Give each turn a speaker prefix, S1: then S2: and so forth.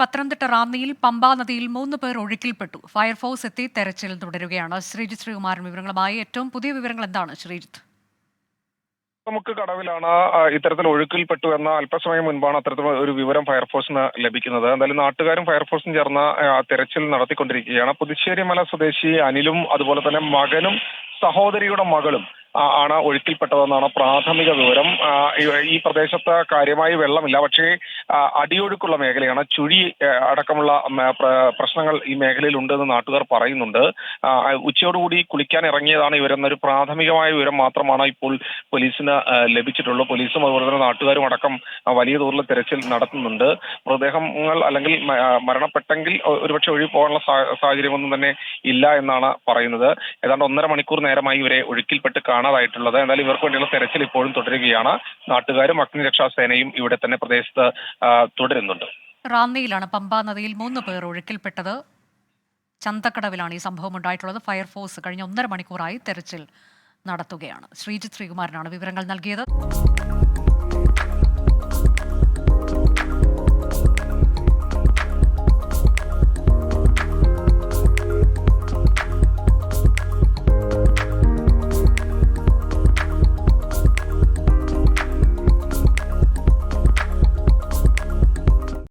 S1: പത്തനംതിട്ട റാന്നിയിൽ പമ്പാ നദിയിൽ മൂന്ന് പേർ ഒഴുക്കിൽപ്പെട്ടു. ഫയർഫോഴ്സ് എത്തി തെരച്ചിൽ തുടരുകയാണ്. ശ്രീജിത് ശ്രീകുമാരൻ വിവരങ്ങളുമായി ഏറ്റവും പുതിയ വിവരങ്ങൾ എന്താണ് ശ്രീജിത്ത്?
S2: നമുക്ക് കടവിലാണ് ഇത്തരത്തിൽ ഒഴുക്കിൽപ്പെട്ടു എന്ന അല്പസമയം മുൻപാണ് അത്തരത്തിൽ ഒരു വിവരം ഫയർഫോഴ്സിന് ലഭിക്കുന്നത്. എന്തായാലും നാട്ടുകാരും ഫയർഫോഴ്സും ചേർന്ന് തെരച്ചിൽ നടത്തിക്കൊണ്ടിരിക്കുകയാണ്. പുതുശ്ശേരി മല സ്വദേശി അനിലും അതുപോലെ തന്നെ മകനും സഹോദരിയുടെ മകളും ആണ് ഒഴുക്കിൽപ്പെട്ടതെന്നാണ് പ്രാഥമിക വിവരം. ഈ- പ്രദേശത്ത് കാര്യമായി വെള്ളമില്ല. പക്ഷേ അടിയൊഴുക്കുള്ള മേഖലയാണ്. ചുഴി അടക്കമുള്ള പ്രശ്നങ്ങൾ ഈ മേഖലയിൽ ഉണ്ടെന്ന് നാട്ടുകാർ പറയുന്നുണ്ട്. ഉച്ചയോടുകൂടി കുളിക്കാൻ ഇറങ്ങിയതാണ് ഇവരെന്നൊരു പ്രാഥമികമായ വിവരം മാത്രമാണ് ഇപ്പോൾ പോലീസിന് ലഭിച്ചിട്ടുള്ളൂ. പോലീസും അതുപോലെ തന്നെ നാട്ടുകാരും അടക്കം വലിയ തോതിൽ തെരച്ചിൽ നടത്തുന്നുണ്ട്. മൃതദേഹങ്ങൾ അല്ലെങ്കിൽ മരണപ്പെട്ടെങ്കിൽ ഒരുപക്ഷെ ഒഴുകി പോകാനുള്ള സാഹചര്യമൊന്നും തന്നെ ഇല്ല എന്നാണ് പറയുന്നത്. ഏതാണ്ട് ഒന്നര മണിക്കൂർ നേരമായി ഇവരെ ഒഴുക്കിൽപ്പെട്ട് കാണാതായിട്ടുള്ളത്. എന്നാൽ ഇവർക്ക് വേണ്ടിയുള്ള തെരച്ചിൽ ഇപ്പോഴും തുടരുകയാണ്. നാട്ടുകാരും അഗ്നിരക്ഷാ സേനയും ഇവിടെ തന്നെ പ്രദേശത്ത് തുടരുന്നുണ്ട്.
S1: റാന്നിയിലാണ് പമ്പാ നദിയിൽ മൂന്ന് പേർ ഒഴുക്കിൽപ്പെട്ടത്. ചന്തക്കടവിലാണ് ഈ സംഭവം ഉണ്ടായിട്ടുള്ളത്. ഫയർഫോഴ്സ് കഴിഞ്ഞ ഒന്നര മണിക്കൂറായി തെരച്ചിൽ നടത്തുകയാണ്. ശ്രീജിത് ശ്രീകുമാരനാണ് വിവരങ്ങൾ നൽകിയത്.